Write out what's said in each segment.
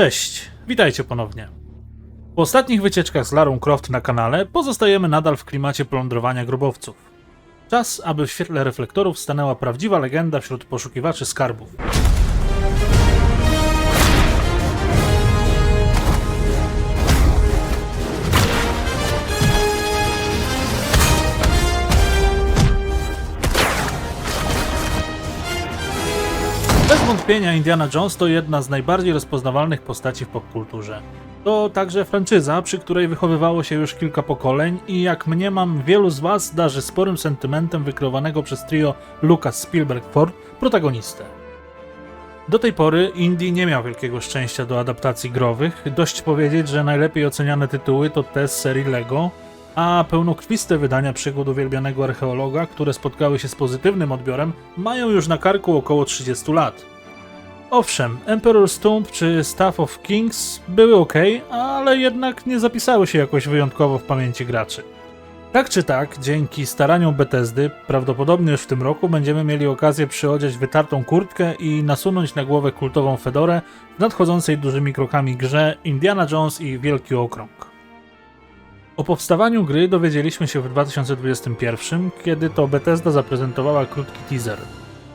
Cześć, witajcie ponownie. Po ostatnich wycieczkach z Larą Croft na kanale pozostajemy nadal w klimacie plądrowania grobowców. Czas, aby w świetle reflektorów stanęła prawdziwa legenda wśród poszukiwaczy skarbów. Bez wątpienia Indiana Jones to jedna z najbardziej rozpoznawalnych postaci w popkulturze. To także franczyza, przy której wychowywało się już kilka pokoleń i jak mniemam, wielu z Was darzy sporym sentymentem wykreowanego przez trio Lucas Spielberg Ford protagonistę. Do tej pory Indy nie miał wielkiego szczęścia do adaptacji growych. Dość powiedzieć, że najlepiej oceniane tytuły to te z serii Lego, a pełnokrwiste wydania przygód uwielbianego archeologa, które spotkały się z pozytywnym odbiorem, mają już na karku około 30 lat. Owszem, Emperor's Tomb czy Staff of Kings były ok, ale jednak nie zapisały się jakoś wyjątkowo w pamięci graczy. Tak czy tak, dzięki staraniom Bethesdy, prawdopodobnie już w tym roku będziemy mieli okazję przyodziać wytartą kurtkę i nasunąć na głowę kultową fedorę w nadchodzącej dużymi krokami grze Indiana Jones i Wielki Okrąg. O powstawaniu gry dowiedzieliśmy się w 2021, kiedy to Bethesda zaprezentowała krótki teaser.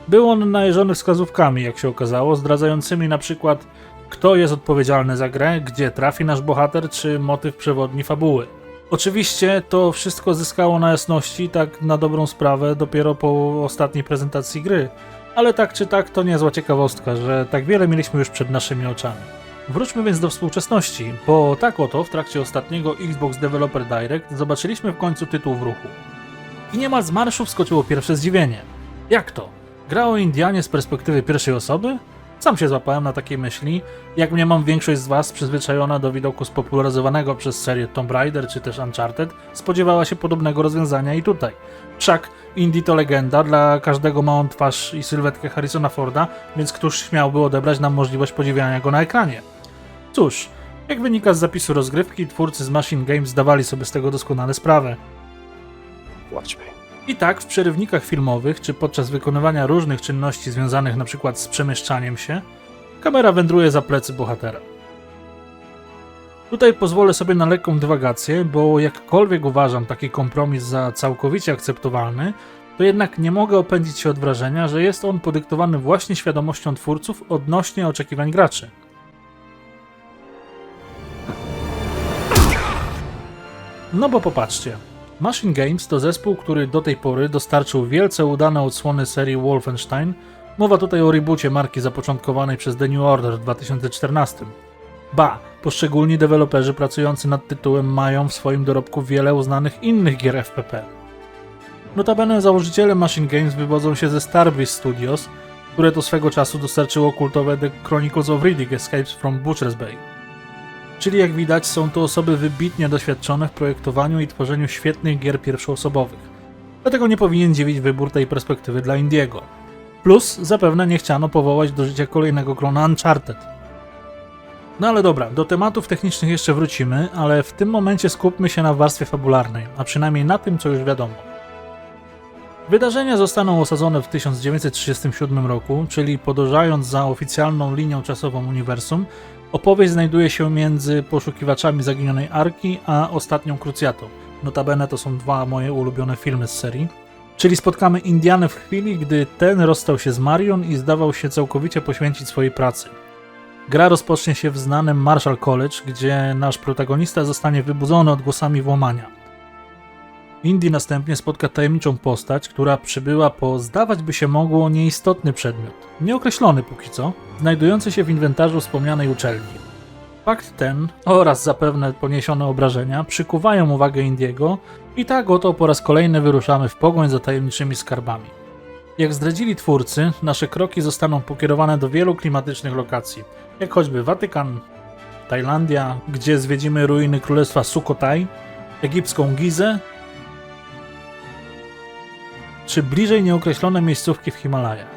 Był on najeżony wskazówkami, jak się okazało, zdradzającymi na przykład kto jest odpowiedzialny za grę, gdzie trafi nasz bohater, czy motyw przewodni fabuły. Oczywiście to wszystko zyskało na jasności, tak na dobrą sprawę, dopiero po ostatniej prezentacji gry, ale tak czy tak to niezła ciekawostka, że tak wiele mieliśmy już przed naszymi oczami. Wróćmy więc do współczesności, bo tak oto w trakcie ostatniego Xbox Developer Direct zobaczyliśmy w końcu tytuł w ruchu. I niemal z marszu wskoczyło pierwsze zdziwienie. Jak to? Gra o Indianie z perspektywy pierwszej osoby? Sam się złapałem na takiej myśli, jak mnie mam większość z Was przyzwyczajona do widoku spopularyzowanego przez serię Tomb Raider czy też Uncharted, spodziewała się podobnego rozwiązania i tutaj. Wszak Indie to legenda, dla każdego ma on twarz i sylwetkę Harrisona Forda, więc któż śmiałby odebrać nam możliwość podziwiania go na ekranie? Cóż, jak wynika z zapisu rozgrywki, twórcy z Machine Games zdawali sobie z tego doskonale sprawę. Me. I tak w przerywnikach filmowych, czy podczas wykonywania różnych czynności związanych np. z przemieszczaniem się, kamera wędruje za plecy bohatera. Tutaj pozwolę sobie na lekką dywagację, bo jakkolwiek uważam taki kompromis za całkowicie akceptowalny, to jednak nie mogę opędzić się od wrażenia, że jest on podyktowany właśnie świadomością twórców odnośnie oczekiwań graczy. No bo popatrzcie. Machine Games to zespół, który do tej pory dostarczył wielce udane odsłony serii Wolfenstein. Mowa tutaj o reboocie marki zapoczątkowanej przez The New Order w 2014. Ba, poszczególni deweloperzy pracujący nad tytułem mają w swoim dorobku wiele uznanych innych gier FPP. Notabene założyciele Machine Games wywodzą się ze Starbreeze Studios, które to swego czasu dostarczyło kultowe The Chronicles of Riddick Escapes from Butcher's Bay. Czyli jak widać, są to osoby wybitnie doświadczone w projektowaniu i tworzeniu świetnych gier pierwszoosobowych. Dlatego nie powinien dziwić wybór tej perspektywy dla Indiego. Plus, zapewne nie chciano powołać do życia kolejnego klona Uncharted. No ale dobra, do tematów technicznych jeszcze wrócimy, ale w tym momencie skupmy się na warstwie fabularnej, a przynajmniej na tym, co już wiadomo. Wydarzenia zostaną osadzone w 1937 roku, czyli podążając za oficjalną linią czasową uniwersum, Opowieść znajduje się między poszukiwaczami zaginionej arki a ostatnią krucjatą. Notabene to są dwa moje ulubione filmy z serii. Czyli spotkamy Indianę w chwili, gdy ten rozstał się z Marion i zdawał się całkowicie poświęcić swojej pracy. Gra rozpocznie się w znanym Marshall College, gdzie nasz protagonista zostanie wybudzony odgłosami włamania. Indy następnie spotka tajemniczą postać, która przybyła po zdawać by się mogło nieistotny przedmiot, nieokreślony póki co, znajdujący się w inwentarzu wspomnianej uczelni. Fakt ten oraz zapewne poniesione obrażenia przykuwają uwagę Indiego i tak oto po raz kolejny wyruszamy w pogoń za tajemniczymi skarbami. Jak zdradzili twórcy, nasze kroki zostaną pokierowane do wielu klimatycznych lokacji, jak choćby Watykan, Tajlandia, gdzie zwiedzimy ruiny królestwa Sukhothai, egipską Gizę czy bliżej nieokreślone miejscówki w Himalajach.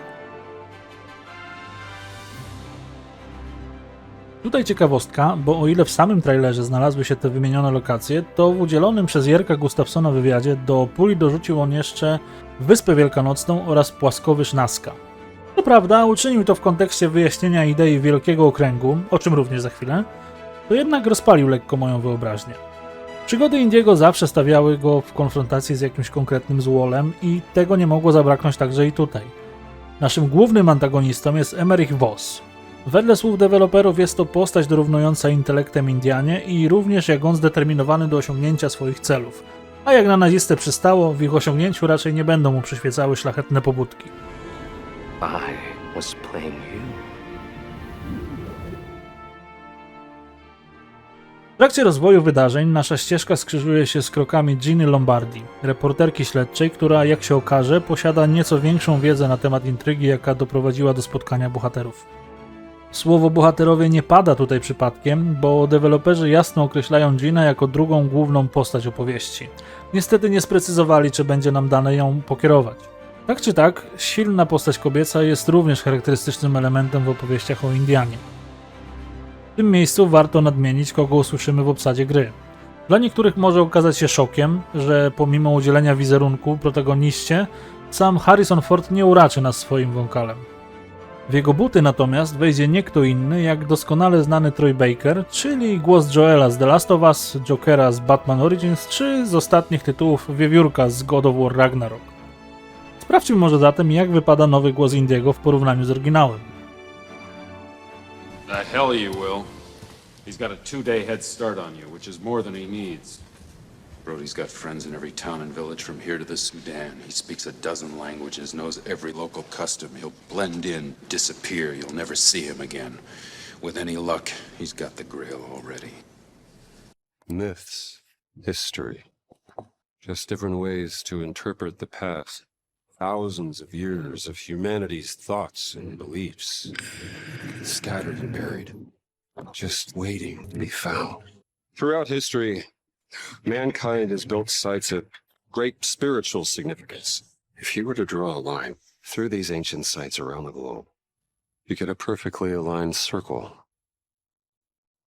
Tutaj ciekawostka, bo o ile w samym trailerze znalazły się te wymienione lokacje, to w udzielonym przez Jerka Gustafsona wywiadzie do puli dorzucił on jeszcze Wyspę Wielkanocną oraz Płaskowyż Nazca. Co prawda, uczynił to w kontekście wyjaśnienia idei wielkiego okręgu, o czym również za chwilę, to jednak rozpalił lekko moją wyobraźnię. Przygody Indiego zawsze stawiały go w konfrontacji z jakimś konkretnym złolem i tego nie mogło zabraknąć także i tutaj. Naszym głównym antagonistą jest Emerich Voss. Wedle słów deweloperów jest to postać dorównująca intelektem Indianie i również jak on zdeterminowany do osiągnięcia swoich celów. A jak na nazistę przystało, w ich osiągnięciu raczej nie będą mu przyświecały szlachetne pobudki. I was playing you. W trakcie rozwoju wydarzeń nasza ścieżka skrzyżuje się z krokami Ginny Lombardi, reporterki śledczej, która, jak się okaże, posiada nieco większą wiedzę na temat intrygi, jaka doprowadziła do spotkania bohaterów. Słowo bohaterowie nie pada tutaj przypadkiem, bo deweloperzy jasno określają Ginę jako drugą główną postać opowieści. Niestety nie sprecyzowali, czy będzie nam dane ją pokierować. Tak czy tak, silna postać kobieca jest również charakterystycznym elementem w opowieściach o Indianie. Tym miejscu warto nadmienić, kogo usłyszymy w obsadzie gry. Dla niektórych może okazać się szokiem, że pomimo udzielenia wizerunku protagoniście, sam Harrison Ford nie uraczy nas swoim wokalem. W jego buty natomiast wejdzie nie kto inny jak doskonale znany Troy Baker, czyli głos Joela z The Last of Us, Jokera z Batman Origins, czy z ostatnich tytułów Wiewiórka z God of War Ragnarok. Sprawdźmy może zatem, jak wypada nowy głos Indiego w porównaniu z oryginałem. The hell you will. He's got a two-day head start on you, which is more than he needs. Brody's got friends in every town and village from here to the Sudan. He speaks a dozen languages, knows every local custom. He'll blend in, disappear. You'll never see him again. With any luck, he's got the grail already. myths, history, just different ways to interpret the past. Thousands of years of humanity's thoughts and beliefs, scattered and buried, just waiting to be found. Throughout history, mankind has built sites of great spiritual significance. If you were to draw a line through these ancient sites around the globe, you get a perfectly aligned circle.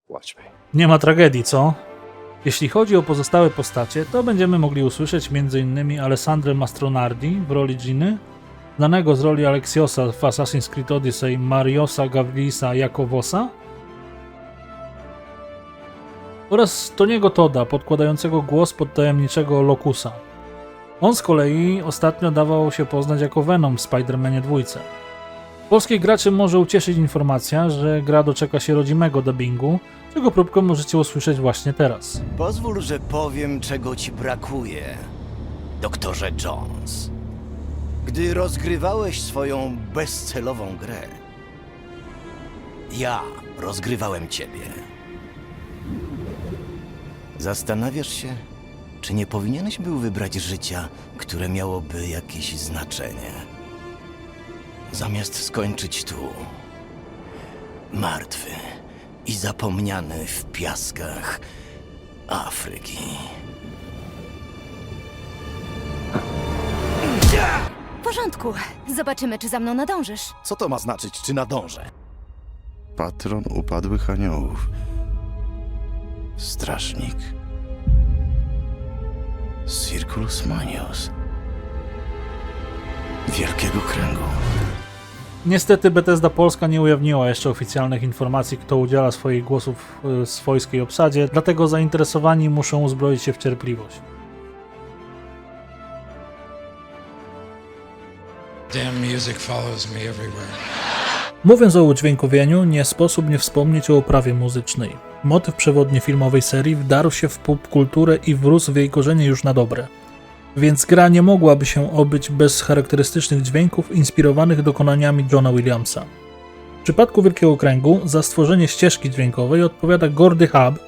Watch me. Nie ma tragedii, co? Jeśli chodzi o pozostałe postacie, to będziemy mogli usłyszeć m.in. Alessandrę Mastronardi w roli Ginny, znanego z roli Alexiosa w Assassin's Creed Odyssey Mariosa Gavrilisa jako Vossa oraz Toniego Toda podkładającego głos pod tajemniczego Locusa. On z kolei ostatnio dawał się poznać jako Venom w Spider-Manie 2. Polskich graczy może ucieszyć informacja, że gra doczeka się rodzimego dubbingu, czego próbkę możecie usłyszeć właśnie teraz. Pozwól, że powiem, czego ci brakuje, doktorze Jones. Gdy rozgrywałeś swoją bezcelową grę, ja rozgrywałem ciebie. Zastanawiasz się, czy nie powinieneś był wybrać życia, które miałoby jakieś znaczenie. Zamiast skończyć tu, martwy i zapomniany w piaskach Afryki. W porządku. Zobaczymy, czy za mną nadążysz. Co to ma znaczyć, czy nadążę? Patron upadłych aniołów. Strażnik. Circulus Manius. Wielkiego kręgu. Niestety Bethesda Polska nie ujawniła jeszcze oficjalnych informacji, kto udziela swoich głosów w swojskiej obsadzie, dlatego zainteresowani muszą uzbroić się w cierpliwość. Mówiąc o udźwiękowieniu, nie sposób nie wspomnieć o oprawie muzycznej. Motyw przewodni filmowej serii wdarł się w popkulturę i wrósł w jej korzenie już na dobre. Więc gra nie mogłaby się obyć bez charakterystycznych dźwięków inspirowanych dokonaniami Johna Williamsa. W przypadku Wielkiego Kręgu za stworzenie ścieżki dźwiękowej odpowiada Gordy Hub,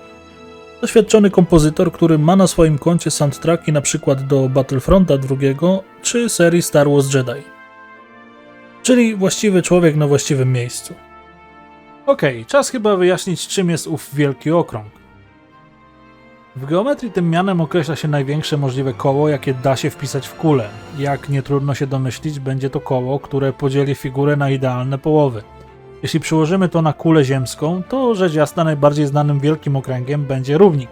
doświadczony kompozytor, który ma na swoim koncie soundtracki np. do Battlefronta II czy serii Star Wars Jedi czyli właściwy człowiek na właściwym miejscu. Okej, czas chyba wyjaśnić, czym jest ów wielki okrąg. W geometrii tym mianem określa się największe możliwe koło, jakie da się wpisać w kulę. Jak nie trudno się domyślić, będzie to koło, które podzieli figurę na idealne połowy. Jeśli przyłożymy to na kulę ziemską, to rzecz jasna najbardziej znanym wielkim okręgiem będzie równik.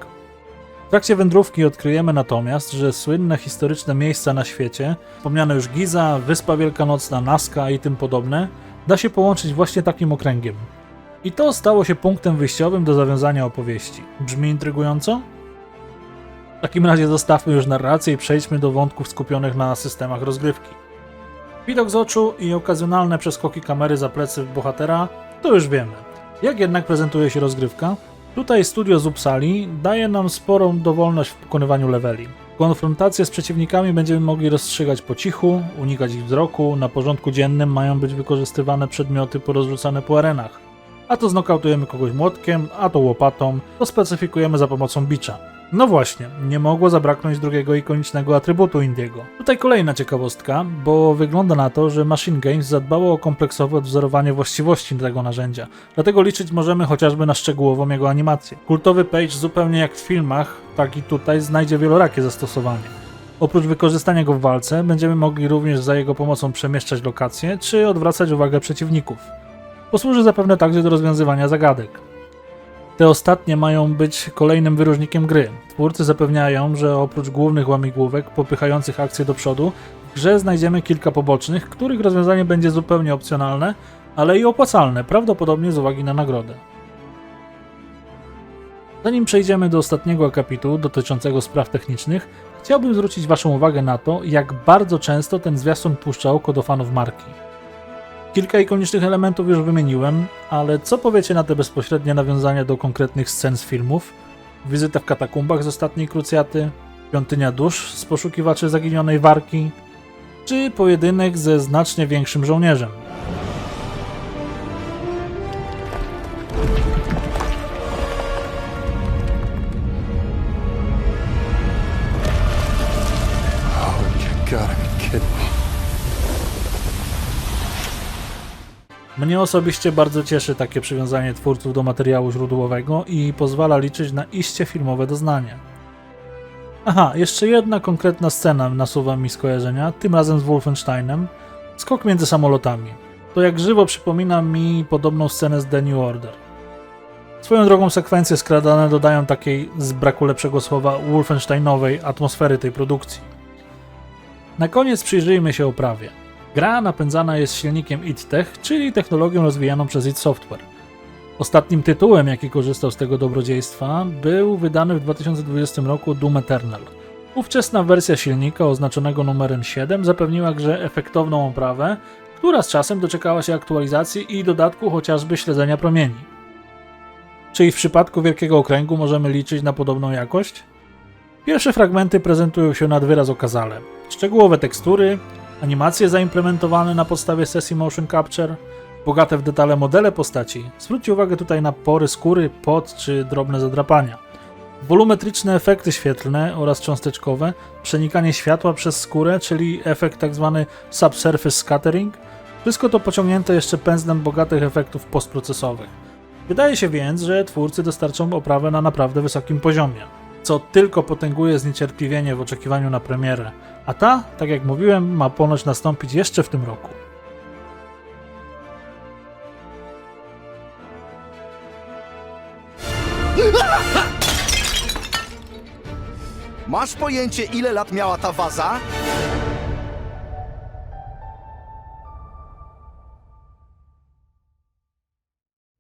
trakcie wędrówki odkryjemy natomiast, że słynne historyczne miejsca na świecie, wspomniane już Giza, Wyspa Wielkanocna, Nazca i tym podobne, da się połączyć właśnie takim okręgiem. I to stało się punktem wyjściowym do zawiązania opowieści. Brzmi intrygująco? W takim razie zostawmy już narrację i przejdźmy do wątków skupionych na systemach rozgrywki. Widok z oczu i okazjonalne przeskoki kamery za plecy bohatera to już wiemy. Jak jednak prezentuje się rozgrywka? Tutaj studio z Uppsali daje nam sporą dowolność w pokonywaniu leveli. Konfrontacje z przeciwnikami będziemy mogli rozstrzygać po cichu, unikać ich wzroku, na porządku dziennym mają być wykorzystywane przedmioty porozrzucane po arenach. A to znokautujemy kogoś młotkiem, a to łopatą, to specyfikujemy za pomocą bicza. No właśnie, nie mogło zabraknąć drugiego ikonicznego atrybutu Indiego. Tutaj kolejna ciekawostka, bo wygląda na to, że Machine Games zadbało o kompleksowe odwzorowanie właściwości tego narzędzia, dlatego liczyć możemy chociażby na szczegółową jego animację. Kultowy page zupełnie jak w filmach, tak i tutaj znajdzie wielorakie zastosowanie. Oprócz wykorzystania go w walce, będziemy mogli również za jego pomocą przemieszczać lokacje, czy odwracać uwagę przeciwników. Posłuży zapewne także do rozwiązywania zagadek. Te ostatnie mają być kolejnym wyróżnikiem gry. Twórcy zapewniają, że oprócz głównych łamigłówek popychających akcję do przodu, w grze znajdziemy kilka pobocznych, których rozwiązanie będzie zupełnie opcjonalne, ale i opłacalne, prawdopodobnie z uwagi na nagrodę. Zanim przejdziemy do ostatniego akapitu dotyczącego spraw technicznych, chciałbym zwrócić Waszą uwagę na to, jak bardzo często ten zwiastun puszcza oko do fanów marki. Kilka ikonicznych elementów już wymieniłem, ale co powiecie na te bezpośrednie nawiązania do konkretnych scen z filmów? Wizyta w katakumbach z ostatniej krucjaty, świątynia dusz z poszukiwaczy zaginionej warki, czy pojedynek ze znacznie większym żołnierzem? Mnie osobiście bardzo cieszy takie przywiązanie twórców do materiału źródłowego i pozwala liczyć na iście filmowe doznanie. Aha, jeszcze jedna konkretna scena nasuwa mi skojarzenia, tym razem z Wolfensteinem. Skok między samolotami. To jak żywo przypomina mi podobną scenę z The New Order. Swoją drogą sekwencje skradane dodają takiej, z braku lepszego słowa, Wolfensteinowej atmosfery tej produkcji. Na koniec przyjrzyjmy się oprawie. Gra napędzana jest silnikiem id-Tech, czyli technologią rozwijaną przez id Software. Ostatnim tytułem, jaki korzystał z tego dobrodziejstwa, był wydany w 2020 roku Doom Eternal. Ówczesna wersja silnika oznaczonego numerem 7 zapewniła grze efektowną oprawę, która z czasem doczekała się aktualizacji i dodatku chociażby śledzenia promieni. Czy i w przypadku Wielkiego Okręgu możemy liczyć na podobną jakość? Pierwsze fragmenty prezentują się nad wyraz okazale. Szczegółowe tekstury, animacje zaimplementowane na podstawie sesji motion capture, bogate w detale modele postaci. Zwróćcie uwagę tutaj na pory skóry, pot czy drobne zadrapania. Wolumetryczne efekty świetlne oraz cząsteczkowe, przenikanie światła przez skórę, czyli efekt tzw. subsurface scattering. Wszystko to pociągnięte jeszcze pędzlem bogatych efektów postprocesowych. Wydaje się więc, że twórcy dostarczą oprawę na naprawdę wysokim poziomie, co tylko potęguje zniecierpliwienie w oczekiwaniu na premierę, a ta, tak jak mówiłem, ma ponoć nastąpić jeszcze w tym roku. Masz pojęcie, ile lat miała ta waza?